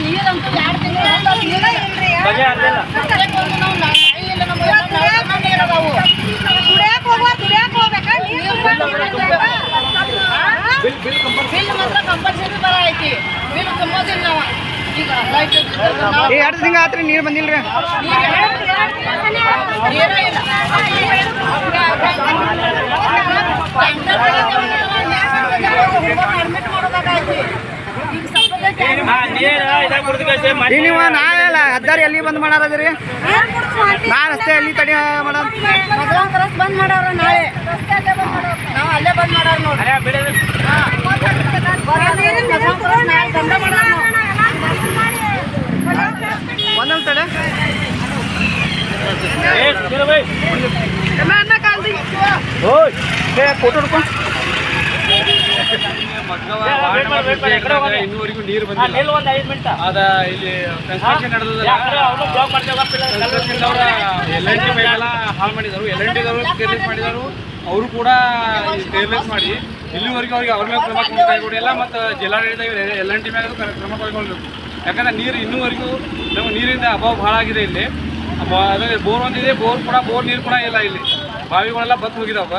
ನೀರಂತೂ ಎರಡು ಬಿಲ್ ಮಾತ್ರ ಕಂಪಲ್ಸರಿ ಬರ ಐತಿ. ಬಿಲ್ ತುಂಬೋದಿಲ್ಲ ನಾವ. ಈಗ ಏ ಎರಡು ತಿಂಗಳು ಆತ್ರಿ ನೀರು ಬಂದಿಲ್ರಿ. ನೀರೇ ಇಲ್ಲ ಅಡ್ಮಿಟ್ ಮಾಡೋದಾಗೈತಿ ಈಗ ಸ್ವಲ್ಪ ಹಾ ನೀರು ಇದಾಗ ಕುಡ್ದು ಮಾಡಿ ಈಗ ನೀವು ನಾಳೆ ಹೆದ್ದಾರಿ ಎಲ್ಲಿ ಬಂದ್ ಮಾಡಾರದ್ರಿ? ನಾ ರಸ್ತೆ ಎಲ್ಲಿ ತಡಿ ಮೇಡಮ್ ಬಂದ್ ಮಾಡವ್ರ ನಾಳೆ ನಾವು ಅಲ್ಲೇ ಬಂದ್ ಮಾಡವ್ರ ನೋಡಿ ನಾಳೆ. ಒಂದೊಂದು ತಡೆ ಫೋಟೋ ಹಿಡ್ಕೊಂಡು ಇನ್ನೂವರೆಗೂ ನೀರು ಬಂದಿಲ್ಲ. ಅದ ಇಲ್ಲಿ ಕನ್ಸ್ಟ್ರಕ್ಷನ್ ನಡೆದದ ಯಾಕಂದ್ರೆ ಬ್ಲಾಕ್ ಮಾಡ್ತೇವೆ ಕನ್ಸ್ಟ್ರಕ್ಷನ್ ಅವರ ಎಲ್ ಎನ್ ಟಿ ಎಲ್ಲ ಹಾಳು ಮಾಡಿದರು. ಎಲ್ ಎನ್ ಟಿ ಕೇರ್ಲೆಸ್ ಮಾಡಿದರು. ಅವರು ಕೂಡ ಕೇರ್ಲೆಸ್ ಮಾಡಿ. ಇಲ್ಲಿವರೆಗೂ ಅವ್ರಿಗೆ ಅವ್ರ ಮೇಲೆ ಕ್ರಮ ಕೈಗೊಂಡಿಲ್ಲ ಮತ್ತು ಜಿಲ್ಲಾಡಳಿತ ಎಲ್ ಎನ್ ಟಿ ಮ್ಯಾಗ ಕ್ರಮ ಕೈಗೊಳ್ಬೇಕು. ಯಾಕಂದ್ರೆ ನೀರು ಇನ್ನೂವರೆಗೂ ನಮಗೆ ನೀರಿಂದ ಅಭಾವ ಭಾಳ ಆಗಿದೆ ಇಲ್ಲಿ. ಅದೇ ಬೋರ್ ಒಂದಿದೆ ಬೋರ್ ಕೂಡ ಬೋರ್ ನೀರು ಕೂಡ ಇಲ್ಲ ಇಲ್ಲಿ. ಬಾವಿಗಳೆಲ್ಲ ಬತ್ತು ಹೋಗಿದಾವ.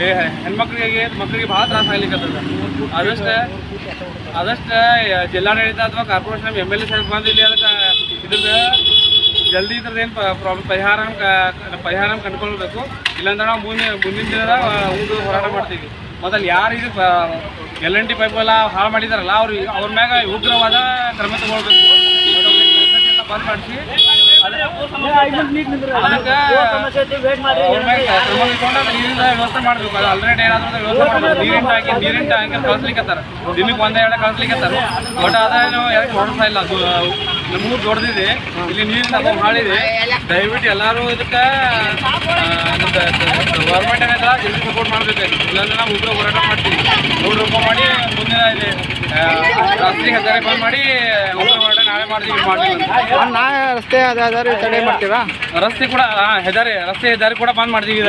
ಏ, ಹೆಣ್ಮಕ್ಳಿಗೆ ಮಕ್ಕಳಿಗೆ ಭಾಳ ತ್ರಾಸ ಆಗ್ಲಿಕ್ಕತ್ತದ ಆದಷ್ಟು ಆದಷ್ಟು ಜಿಲ್ಲಾಡಳಿತ ಅಥವಾ ಕಾರ್ಪೊರೇಷನ್ ಎಂ ಎಲ್ ಎ ಸಾಹೇಬ್ ಬಂದು ಇಲ್ಲಿ ಅದಕ್ಕೆ ಇದ್ರದ್ದು ಜಲ್ದಿ ಇದ್ರದ್ದು ಏನು ಪ್ರಾಬ್ಲಮ್ ಪರಿಹಾರ ಪರಿಹಾರ ಕಂಡುಕೊಳ್ಬೇಕು. ಇಲ್ಲಾಂದ್ರೆ ನಾವು ಮುಂದಿನ ಮುಂದಿನ ದಿನದಾಗ ಒಂದು ಹೋರಾಟ ಮಾಡ್ತೀವಿ. ಮೊದಲು ಯಾರು ಇದು ಎಲ್ ಎನ್ ಟಿ ಪೈಪ್ ಎಲ್ಲ ಹಾಳು ಮಾಡಿದಾರಲ್ಲ, ಅವ್ರು ಅವ್ರ ಮ್ಯಾಗ ಉಗ್ರವಾದ ಕ್ರಮ ತಗೊಳ್ಬೇಕು. ಬಂದ್ ಮಾಡಿಸಿ ಅದು ನೀರಿನ ವ್ಯವಸ್ಥೆ ಮಾಡಬೇಕು. ಅದು ಆಲ್ರೆಡಿ ಏನಾದ್ರು ವ್ಯವಸ್ಥೆ ಮಾಡಬೇಕು. ನೀರಿನ ಟ್ಯಾಂಕಿ ನೀರಿನ ಟ್ಯಾಂಕ್ ಕಳಿಸ್ಲಿಕ್ಕತ್ತಾರ ದಿನಕ್ಕೆ ಒಂದೇ ಎರಡು ಕಳಿಸ್ಲಿಕ್ಕತ್ತಾರ ಬಟ್ ಅದ ಯಾಕೆ ನೋಡ್ತಾ ಇಲ್ಲ. ನಮಗೂ ದೊಡ್ಡದಿದೆ. ಇಲ್ಲಿ ನೀರಿನ ಅಭಾವ ಮಾಡಿದೆ ದಯವಿಟ್ಟು ಎಲ್ಲರೂ ಇದಕ್ಕೆ ಗೌರ್ಮೆಂಟ್ ಏನಿಲ್ಲ ಜಲ್ದಿ ಸಪೋರ್ಟ್ ಮಾಡಬೇಕು. ಇಲ್ಲಾಂದ್ರೆ ನಾವು ಉಗ್ರ ಹೋರಾಟ ಮಾಡ್ತೀವಿ. ನೂರು ರೂಪ ಮಾಡಿ ಮುಂದಿನ ಇಲ್ಲಿ ರಾತ್ರಿ ಹತ್ತಾರೆ ಬಂದ್ ಮಾಡಿ ಉಗ್ರ ಹೋರಾಟ ನಾಳೆ ಮಾಡ್ತೀವಿ ಮಾಡ್ತೀವಿ. ನಾ ರಸ್ತೆ ಹೆದಾರಿ ತಡೆ ಮಾಡ್ತೀರಾ ರಸ್ತೆ ಕೂಡ ಹೆದಾರಿ ರಸ್ತೆ ಹೆದಾರಿ ಕೂಡ ಬಂದ್ ಮಾಡ್ತೀವಿ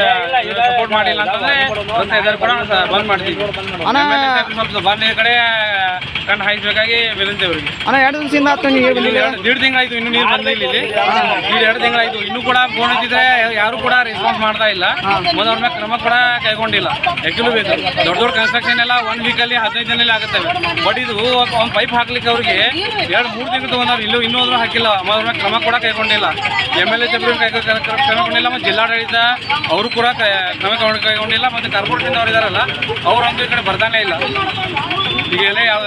ಸಪೋರ್ಟ್ ಮಾಡಿಲ್ಲ ಅಂತಂದ್ರೆ ರಸ್ತೆ ಹೆದಾರಿ ಕೂಡ ಬಂದ್ ಮಾಡ್ತೀವಿ ಅಣ್ಣ. ಸ್ವಲ್ಪ ಬಂದ ಕಡೆ ಕಣ್ಣು ಹಾಯಿಸಬೇಕಾಗಿ ಬೆಳೆದೇವ್ರಿಗೆ ಅಣ್ಣ ಎರಡು ದಿವಸದಿಂದ ಆತು ನೀರು ಬಂದಿಲ್ಲ ಎರಡು- ದೇಡ್ ತಿಂಗಳಾಯ್ತು ಇನ್ನೂ ನೀರು ಬಂದಿಲ್ಲ ಇಲ್ಲಿ. ಇಲ್ಲಿ ಎರಡು ತಿಂಗಳಾಯ್ತು. ಇನ್ನೂ ಕೂಡ ಫೋನ್ ಹಚ್ಚಿದ್ರೆ ಯಾರು ಕೂಡ ರೆಸ್ಪಾನ್ಸ್ ಮಾಡ್ತಾ ಇಲ್ಲ. ಮೊದಲ ಅವ್ರ ಮೇಲೆ ಕ್ರಮ ಕೂಡ ಕೈಗೊಂಡಿಲ್ಲ. ಎಕ್ಚುಲಿ ಬೇಕು ದೊಡ್ಡ ದೊಡ್ಡ ಕನ್ಸ್ಟ್ರಕ್ಷನ್ ಎಲ್ಲ ಒನ್ ವೀಕಲ್ಲಿ ಹದಿನೈದು ದಿನಲ್ಲಿ ಆಗುತ್ತವೆ. ಬಟ್ ಇದು ಒಂದು ಪೈಪ್ ಹಾಕ್ಲಿಕ್ಕೆ ಅವ್ರಿಗೆ ಎರಡು ಮೂರು ತಿಂಗಳು ತೊಗೊಂಡವ್ರು ಇಲ್ಲೂ ಇನ್ನೂ ಹಾಕಿಲ್ಲ. ಅವ್ರ ಮೇಲೆ ಕ್ರಮ ಕೂಡ ಕೈಗೊಂಡಿಲ್ಲ. ಎಂ ಎಲ್ ಎ ಸಭ್ಯರು ಕೈ ಕೈ- ಕೈ- ಮತ್ತು ಜಿಲ್ಲಾಡಳಿತ ಅವರು ಕೂಡ ಕೈ- ಕ್ರಮ ಕೈಗೊಂಡಿಲ್ಲ ಮತ್ತು ಕಾರ್ಪೊರೇಷನ್ ಅವ್ರು ಇದಾರಲ್ಲ ಅವ್ರಂತೂ ಈ ಕಡೆ ಬರ್ತಾನೆ ಇಲ್ಲ. ಈಗ ಎಲ್ಲ ಯಾವ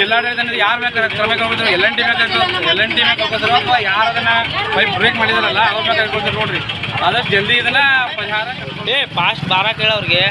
ಜಿಲ್ಲಾಡಳಿತ ಯಾರು ಮೇಲೆ ಕ್ರಮ ಕೈಗೊಂಡಿದ್ರು ಎಲ್ ಎನ್ ಟಿ ಮೇಲೆ ಎಲ್ ಎನ್ ಟಿ ಮೇಲೆ ಕೈಗೊಂಡ್ರು ಅಥವಾ ಯಾರು ಅದನ್ನ ಪೈಪ್ ಬ್ರೇಕ್ ಮಾಡಿದಾರಲ್ಲ, ಅವ್ರ ಮೇಲೆ ಕೈಗೊಂಡ್ರು ನೋಡ್ರಿ. ಆದಷ್ಟು ಜಲ್ದಿ ಇದನ್ನ ಪರಿಹಾರ ಏ ಫಾಸ್ಟ್ ಬಾರ ಕೇಳವ್ರಿಗೆ